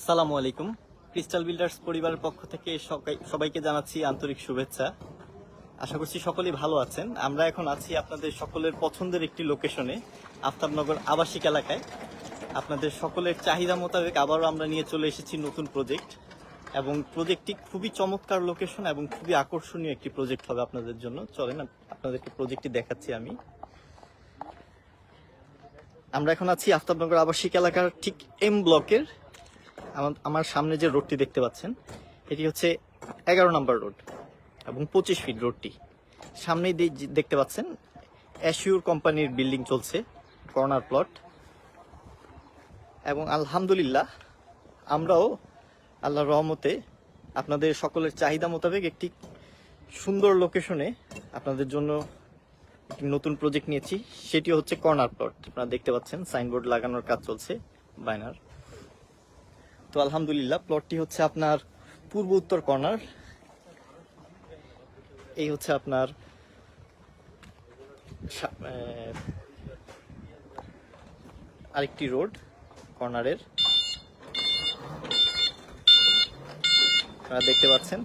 আসসালামু আলাইকুম। Crystal builders পরিবারের পক্ষ থেকে সবাইকে জানাচ্ছি আন্তরিক শুভেচ্ছা। আশা করছি সকলেই ভালো আছেন। আমরা এখন আছি আপনাদের সকলের পছন্দের একটি লোকেশনে আফতাবনগর আবাসিক এলাকায়। আপনাদের সকলের চাহিদা মোতাবেক আবারও আমরা নিয়ে চলে এসেছি নতুন প্রজেক্ট এবং প্রজেক্টটি খুবই চমৎকার লোকেশন এবং খুবই আকর্ষণীয় একটি প্রজেক্ট হবে আপনাদের জন্য। চলেন আপনাদেরকে প্রজেক্টটি দেখাচ্ছি আমি। আমরা এখন আছি আফতাবনগর আবাসিক এলাকার ঠিক এম ব্লকের আমার- সামনে যে রোডটি দেখতে পাচ্ছেন, এটি হচ্ছে এগারো নম্বর রোড এবং পঁচিশ ফিট রোডটি। সামনেই দেখতে পাচ্ছেন অ্যাসিউর কোম্পানির বিল্ডিং চলছে কর্নার প্লট এবং আলহামদুলিল্লাহ, আমরাও আল্লাহর রহমতে আপনাদের সকলের চাহিদা মোতাবেক একটি সুন্দর লোকেশনে আপনাদের জন্য একটি নতুন প্রজেক্ট নিয়েছি। সেটি হচ্ছে কর্নার প্লট আপনারা দেখতে পাচ্ছেন সাইনবোর্ড লাগানোর কাজ চলছে বাইনার তো আলহামদুলিল্লাহ প্লটটি হচ্ছে আপনার পূর্ব উত্তর কর্নার এই হচ্ছে আপনার আরেকটি রোড কর্নারের দেখতে পাচ্ছেন।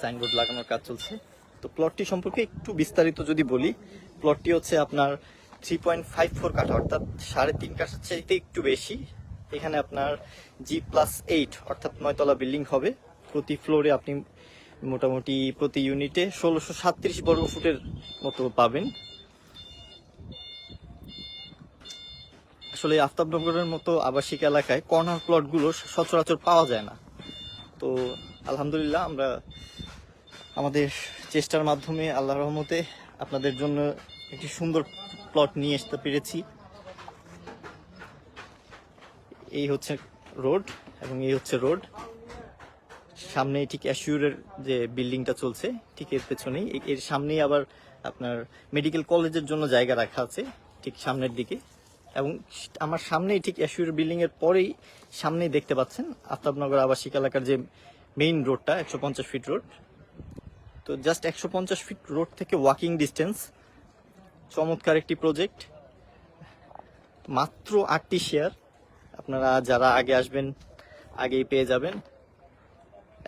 সাইনবোর্ড লাগানোর কাজ চলছে। তো প্লটটি সম্পর্কে একটু বিস্তারিত যদি বলি প্লটটি হচ্ছে আপনার থ্রি পয়েন্ট ফাইভ ফোর কাঠা, অর্থাৎ সাড়ে তিন কাঠার চাইতে একটু বেশি। এখানে আপনার জি প্লাস এইট অর্থাৎ নয়তলা বিল্ডিং হবে। প্রতি ফ্লোরে আপনি মোটামুটি প্রতি ইউনিটে ষোলোশো সাতত্রিশ বর্গ ফুটের মতো পাবেন। আসলে আফতাবনগরের মতো আবাসিক এলাকায় কর্নার প্লটগুলো সচরাচর পাওয়া যায় না। তো আলহামদুলিল্লাহ আমরা আমাদের চেষ্টার মাধ্যমে আল্লাহ রহমতে আপনাদের জন্য একটি সুন্দর প্লট নিয়ে আসতে পেরেছি। এই হচ্ছে রোড এবং এই হচ্ছে রোড সামনে ঠিক অ্যাসিউরের যে বিল্ডিংটা চলছে, ঠিক এর পেছনেই। এর সামনেই আবার আপনার মেডিকেল কলেজের জন্য জায়গা রাখা আছে, ঠিক সামনের দিকে। এবং আমার সামনেই ঠিক অ্যাসিউর বিল্ডিং এর পরেই সামনেই দেখতে পাচ্ছেন আফতাবনগর আবাসিক এলাকার যে মেইন রোডটা একশো পঞ্চাশ ফিট রোড তো জাস্ট একশো পঞ্চাশ ফিট রোড থেকে ওয়াকিং ডিস্টেন্স চমৎকার একটি প্রজেক্ট মাত্র আটটি শেয়ার আপনারা যারা আগে আসবেন, আগেই পেয়ে যাবেন।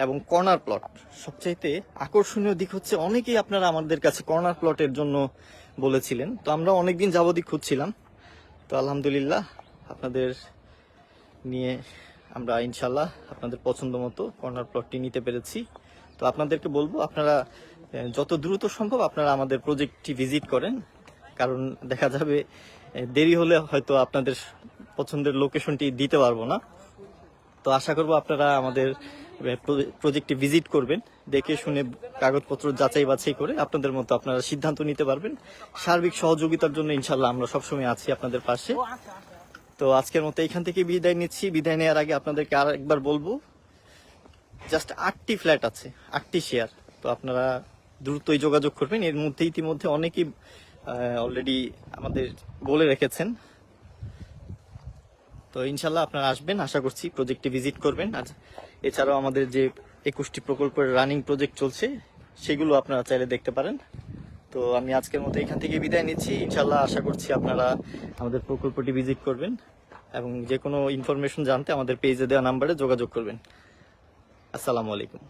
এবং কর্নার প্লট সবচাইতে আকর্ষণীয় দিক হচ্ছে অনেকেই আপনারা আমাদের কাছে কর্নার প্লটের জন্য বলেছিলেন। তো আমরা অনেকদিন যাবতই খুঁজছিলাম। তো আলহামদুলিল্লাহ আপনাদের নিয়ে আমরা ইনশাল্লাহ আপনাদের পছন্দ মতো কর্নার প্লটটি নিতে পেরেছি। তো আপনাদেরকে বলব, আপনারা যত দ্রুত সম্ভব আপনারা আমাদের প্রজেক্টটি ভিজিট করেন। কারণ দেখা যাবে দেরি হলে হয়তো আপনাদের পছন্দের লোকেশনটি দিতে পারব না। তো আশা করব আপনারা আমাদের প্রজেক্টটি ভিজিট করবেন, দেখে শুনে কাগজপত্র যাচাই বাছাই করে আপনাদের মতো আপনারা সিদ্ধান্ত নিতে পারবেন। সার্বিক সহযোগিতার জন্য ইনশাল্লাহ আমরা সবসময় আছি আপনাদের পাশে। তো আজকের মতো এখান থেকে বিদায় নিচ্ছি। বিদায় নেওয়ার আগে আপনাদেরকে আর একবার বলব, জাস্ট আটটি ফ্ল্যাট আছে, আটটি শেয়ার। তো আপনারা দ্রুতই যোগাযোগ করবেন। এর মধ্যে ইতিমধ্যে অনেকেই অলরেডি আমাদের বলে রেখেছেন। তো ইনশাল্লাহ আপনারা আসবেন, আশা করছি প্রজেক্টে ভিজিট করবেন। আর এছাড়াও আমাদের যে একুশটি প্রকল্পের রানিং প্রজেক্ট চলছে, সেগুলো আপনারা চাইলে দেখতে পারেন। তো আমি আজকের মতো এখান থেকে বিদায় নিচ্ছি। ইনশাল্লাহ আশা করছি আপনারা আমাদের প্রকল্পটি ভিজিট করবেন এবং যে কোনো ইনফরমেশন জানতে আমাদের পেজে দেওয়া নাম্বারে যোগাযোগ করবেন। আসসালামু আলাইকুম।